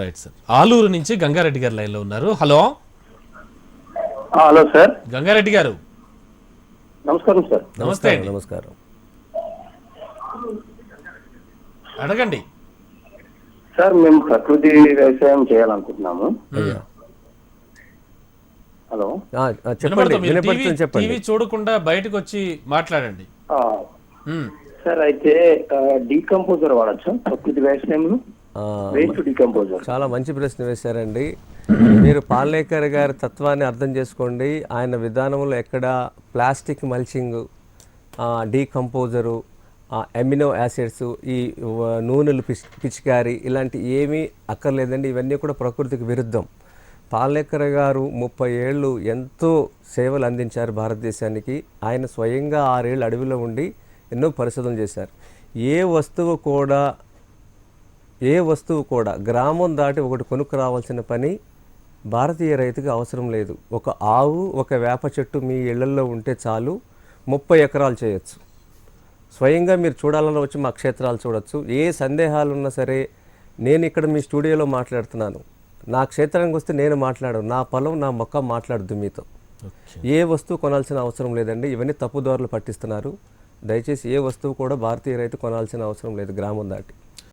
Right sir Aluru నుంచి గంగారెడ్డి గారు లైన్లో ఉన్నారు. హలో. హలో సార్ గంగారెడ్డి గారు. నమస్కారం సార్ నమస్తే. అండి నమస్కారం. అడగండి. సార్ మేము ప్రకృతి వ్యవసాయం చేయాలనుకుంటున్నాము. హలో. చెప్పండి. టీవీ- చెప్పండి. టీవీ చూడకుండా బయటకు వచ్చి మాట్లాడండి. సార్ అయితే డీకంపోజర్ వాడచ్చా ప్రకృతి వ్యవసాయంలో? చాలా మంచి ప్రశ్న వేశారండి. మీరు పాలేకర్ గారి తత్వాన్ని అర్థం చేసుకోండి. ఆయన విధానంలో ఎక్కడ plastic mulching decomposer amino acids ఈ నూనెలు పిచ్ పిచికారి ఇలాంటి ఏమీ అక్కర్లేదండి. ఇవన్నీ కూడా ప్రకృతికి విరుద్ధం. పాలేకర్ గారు ముప్పై ఏళ్ళు ఎంతో సేవలు అందించారు భారతదేశానికి. ఆయన స్వయంగా ఆరేళ్ళు అడవిలో ఉండి ఎన్నో పరిశోధనలు చేశారు. ఏ వస్తువు కూడా ఏ వస్తువు కూడా గ్రామం దాటి ఒకటి కొనుక్కు రావాల్సిన పని భారతీయ రైతుకి అవసరం లేదు. ఒక ఆవు ఒక వేప చెట్టు మీ ఇళ్ళలో ఉంటే చాలు ముప్పై ఎకరాలు చేయొచ్చు. స్వయంగా మీరు చూడాలని వచ్చి మా క్షేత్రాలు చూడొచ్చు. ఏ సందేహాలు ఉన్నా సరే నేను ఇక్కడ మీ స్టూడియోలో మాట్లాడుతున్నాను. నా క్షేత్రానికి వస్తే నేను మాట్లాడను. నా పొలం నా మొక్క మాట్లాడద్దు మీతో. ఏ వస్తువు కొనాల్సిన అవసరం లేదండి. ఇవన్నీ తప్పుదారులు పట్టిస్తున్నారు. దయచేసి ఏ వస్తువు కూడా భారతీయ రైతు కొనాల్సిన అవసరం లేదు గ్రామం దాటి.